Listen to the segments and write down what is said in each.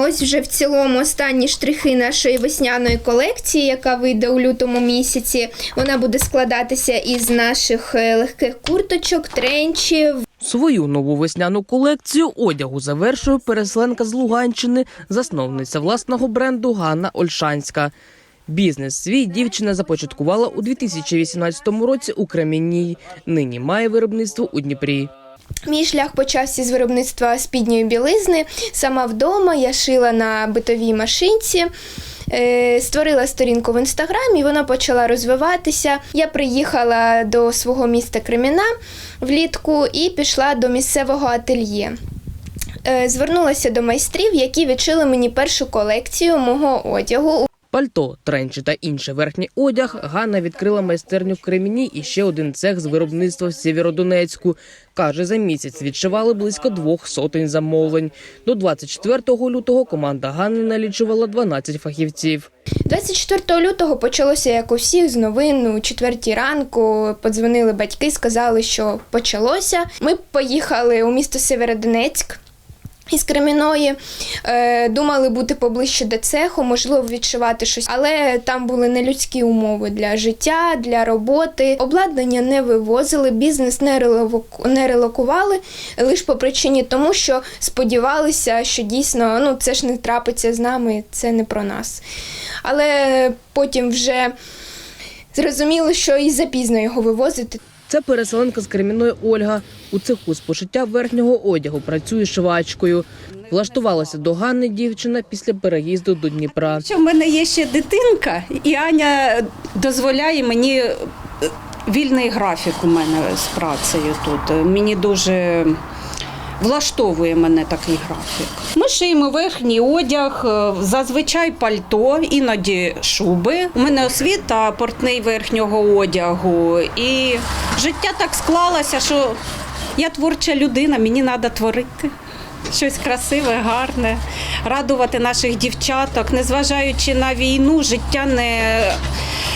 Ось вже в цілому останні штрихи нашої весняної колекції, яка вийде у лютому місяці. Вона буде складатися із наших е, легких курточок, тренчів, Свою нову весняну колекцію одягу завершує переселенка з Луганщини, засновниця власного бренду Ганна Ольшанська. Бізнес свій дівчина започаткувала у 2018 році у Кремінній. Нині має виробництво у Дніпрі. Мій шлях почався з виробництва спідньої білизни. Сама вдома я шила на битовій машинці. е, Створила сторінку в інстаграмі, вона почала розвиватися. Я приїхала до свого міста Креміна влітку і пішла до місцевого ательє. Е, Звернулася до майстрів, які відшили мені першу колекцію мого одягу. Пальто, тренчі та інший верхній одяг Ганна відкрила майстерню в Креміні і ще один цех з виробництва в Сєвєродонецьку. Каже, за місяць відшивали близько двох сотень замовлень. До 24 лютого команда Ганни налічувала 12 фахівців. 24 лютого почалося, як у всіх, з новин у четвертій ранку. Подзвонили батьки, сказали, що почалося. Ми поїхали у місто Северодонецьк. Із Креміної е, думали бути поближче до цеху, можливо, відшивати щось, але там були нелюдські умови для життя, для роботи. Обладнання не вивозили, бізнес не релокували лише по причині тому, що сподівалися, що дійсно ну це ж не трапиться з нами, це не про нас. Але потім вже зрозуміло, що і запізно його вивозити. Це переселенка з Кремінної Ольга. У цеху з пошиття верхнього одягу працює швачкою. Влаштувалася до Ганни дівчина після переїзду до Дніпра. В мене є ще дитинка, і Аня дозволяє мені е, вільний графік у мене з працею тут. Мені дуже влаштовує мене такий графік. Ми шиємо верхній одяг, е, зазвичай пальто, іноді шуби. У мене освіта портний верхнього одягу. І життя так склалося, що я творча людина, мені треба творити. Щось красиве, гарне, радувати наших дівчаток, незважаючи на війну, життя не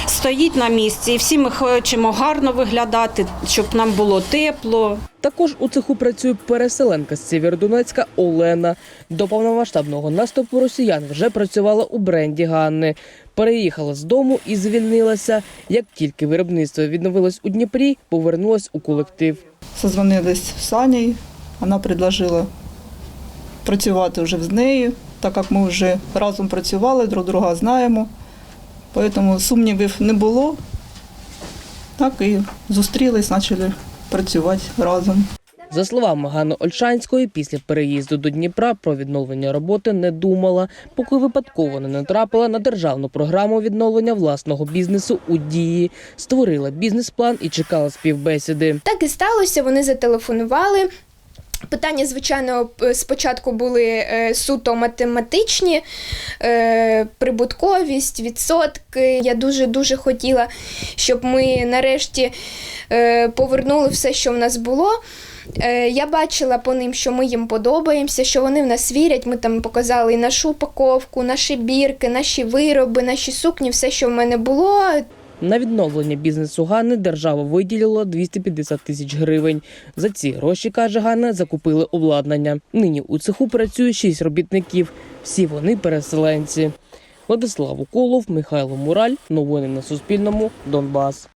стоїть на місці. І всі ми хочемо гарно виглядати, щоб нам було тепло. Також у цеху працює переселенка з Сєвєродонецька Олена. До повномасштабного наступу росіян вже працювала у бренді Ганни. Переїхала з дому і звільнилася. Як тільки виробництво відновилось у Дніпрі, повернулась у колектив. Созвонились з Аней, вона предложила працювати вже з нею, так як ми вже разом працювали, друг друга знаємо. Тому сумнівів не було. Так і зустрілись, почали працювати разом. За словами Ганни Ольшанської, після переїзду до Дніпра про відновлення роботи не думала, поки випадково не натрапила на державну програму відновлення власного бізнесу у дії, створила бізнес-план і чекала співбесіди. Так і сталося, вони зателефонували. Питання, звичайно, спочатку були е, суто математичні, е, прибутковість, відсотки. Я дуже-дуже хотіла, щоб ми нарешті е, повернули все, що в нас було. Я бачила по ним, що ми їм подобаємося, що вони в нас вірять. Ми там показали і нашу упаковку, наші бірки, наші вироби, наші сукні, все, що в мене було. На відновлення бізнесу Гани держава виділила 250 тисяч гривень. За ці гроші, каже Ганна, закупили обладнання. Нині у цеху працює шість робітників. Всі вони переселенці. Владислав Уколов, Михайло Мураль. Новини на Суспільному. Донбас.